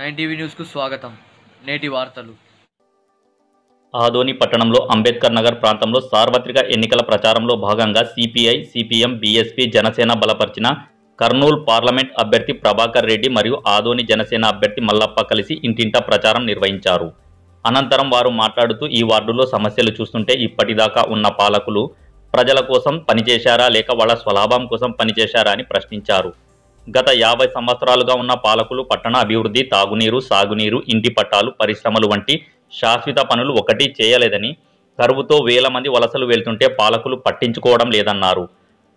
Nine TV న్యూస్కు స్వాగతం. నేటి వార్తలు. ఆదోని పట్టణంలో అంబేద్కర్ నగర్ ప్రాంతంలో సార్వత్రిక ఎన్నికల ప్రచారంలో భాగంగా సిపిఐ సిపిఎం బీఎస్పీ జనసేన బలపరిచిన కర్నూలు పార్లమెంట్ అభ్యర్థి ప్రభాకర్ రెడ్డి మరియు ఆదోని జనసేన అభ్యర్థి మల్లప్ప కలిసి ఇంటింటా ప్రచారం నిర్వహించారు. అనంతరం వారు మాట్లాడుతూ ఈ వార్డులో సమస్యలు చూస్తుంటే ఇప్పటిదాకా ఉన్న పాలకులు ప్రజల కోసం పనిచేశారా లేక వాళ్ళ స్వలాభం కోసం పనిచేశారా అని ప్రశ్నించారు. గత యాభై సంవత్సరాలుగా ఉన్న పాలకులు పట్టణ అభివృద్ధి తాగునీరు సాగునీరు ఇంటి పట్టాలు పరిశ్రమలు వంటి శాశ్వత పనులు ఒకటి చేయలేదని కరువుతో వేల మంది వలసలు వెళ్తుంటే పాలకులు పట్టించుకోవడం లేదన్నారు.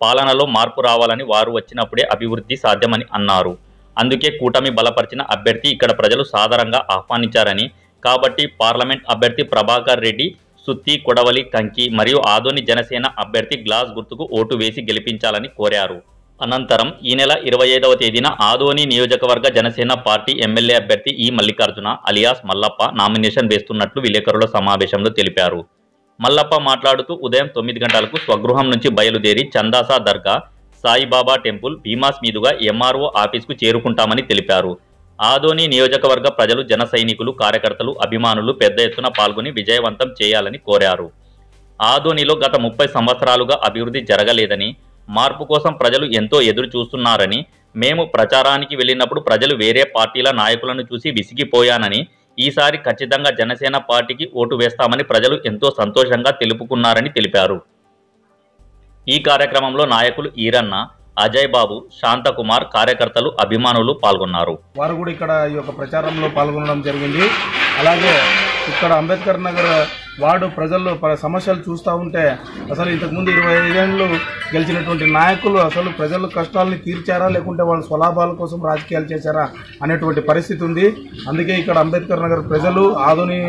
పాలనలో మార్పు రావాలని వారు వచ్చినప్పుడే అభివృద్ధి సాధ్యమని అన్నారు. అందుకే కూటమి బలపరిచిన అభ్యర్థి ఇక్కడ ప్రజలు సాదరంగా ఆహ్వానించారని. కాబట్టి పార్లమెంట్ అభ్యర్థి ప్రభాకర్ రెడ్డి సుత్తి కొడవలి కంకి మరియు ఆదోని జనసేన అభ్యర్థి గ్లాస్ గుర్తుకు ఓటు వేసి గెలిపించాలని కోరారు. అనంతరం ఈ నెల ఇరవై ఐదవ తేదీన ఆదోని నియోజకవర్గ జనసేన పార్టీ ఎమ్మెల్యే అభ్యర్థి ఈ మల్లికార్జున అలియాస్ మల్లప్ప నామినేషన్ వేస్తున్నట్లు విలేకరుల సమావేశంలో తెలిపారు. మల్లప్ప మాట్లాడుతూ ఉదయం తొమ్మిది గంటలకు స్వగృహం నుంచి బయలుదేరి చందాసా దర్గా సాయిబాబా టెంపుల్ భీమాస్ మీదుగా ఎంఆర్ఓ ఆఫీస్కు చేరుకుంటామని తెలిపారు. ఆదోని నియోజకవర్గ ప్రజలు జన సైనికులు కార్యకర్తలు అభిమానులు పెద్ద ఎత్తున పాల్గొని విజయవంతం చేయాలని కోరారు. ఆదోనిలో గత ముప్పై సంవత్సరాలుగా అభివృద్ధి జరగలేదని మార్పు కోసం ప్రజలు ఎంతో ఎదురు చూస్తున్నారని మేము ప్రచారానికి వెళ్ళినప్పుడు ప్రజలు వేరే పార్టీల నాయకులను చూసి విసిగిపోయానని ఈసారి ఖచ్చితంగా జనసేన పార్టీకి ఓటు వేస్తామని ప్రజలు ఎంతో సంతోషంగా తెలుపుకున్నారని తెలిపారు. ఈ కార్యక్రమంలో నాయకులు ఈరన్న అజయ్ బాబు శాంతకుమార్ కార్యకర్తలు అభిమానులు పాల్గొన్నారు. వారు కూడా ఇక్కడ ఈ యొక్క ప్రచారంలో పాల్గొనడం జరిగింది. అలాగే ఇక్కడ అంబేద్కర్ నగర్ వార్డు ప్రజల్లో సమస్యలు చూస్తూ ఉంటే అసలు ఇంతకుముందు ఇరవై ఐదేళ్ళు గెలిచినటువంటి నాయకులు అసలు ప్రజల కష్టాలని తీర్చారా? లేకుంటే వాళ్ళ స్వలాభాల కోసం రాజకీయాలు చేశారా? అనేటువంటి పరిస్థితి ఉంది. అందుకే ఇక్కడ అంబేద్కర్ నగర్ ప్రజలు ఆధుని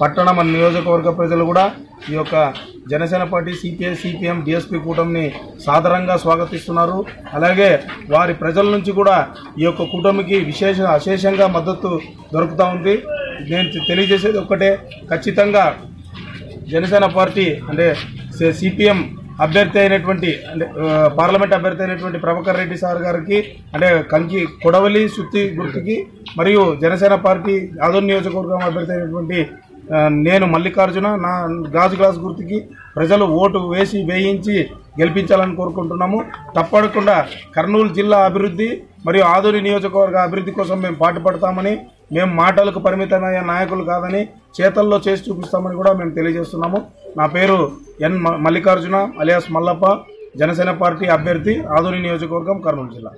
పట్టణం నియోజకవర్గ ప్రజలు కూడా ఈ యొక్క Janasena party CPI CPM DSP కూటమిని సాదరంగా స్వాగతిస్తున్నారు. అలాగే వారి ప్రజల నుంచి కూడా ఈ యొక్క కూటమికి విశేష అశేషంగా మద్దతు దొరుకుతూ ఉంది. నేను తెలియజేసేది ఒక్కటే. ఖచ్చితంగా జనసేన పార్టీ అంటే సిపిఎం అభ్యర్థి అయినటువంటి అంటే పార్లమెంట్ అభ్యర్థి అయినటువంటి ప్రభాకర్ రెడ్డి సార్ గారికి అంటే కంకి కొడవలి సుత్తి గుర్తుకి మరియు జనసేన పార్టీ యాదవ్ నియోజకవర్గం అభ్యర్థి అయినటువంటి నేను మల్లికార్జున నా గాజు గ్లాస్ గుర్తుకి ప్రజలు ఓటు వేసి వేయించి గెలిపించాలని కోరుకుంటున్నాము. తప్పకుండా కర్నూలు జిల్లా అభివృద్ధి మరియు ఆదూరి నియోజకవర్గ అభివృద్ధి కోసం మేము పాటుపడతామని మేము మాటలకు పరిమితమైన నాయకులు కాదని చేతల్లో చేసి చూపిస్తామని కూడా మేము తెలియజేస్తున్నాము. నా పేరు N Mallikarjuna alias Mallappa Janasena party అభ్యర్థి ఆదూరి నియోజకవర్గం కర్నూలు జిల్లా.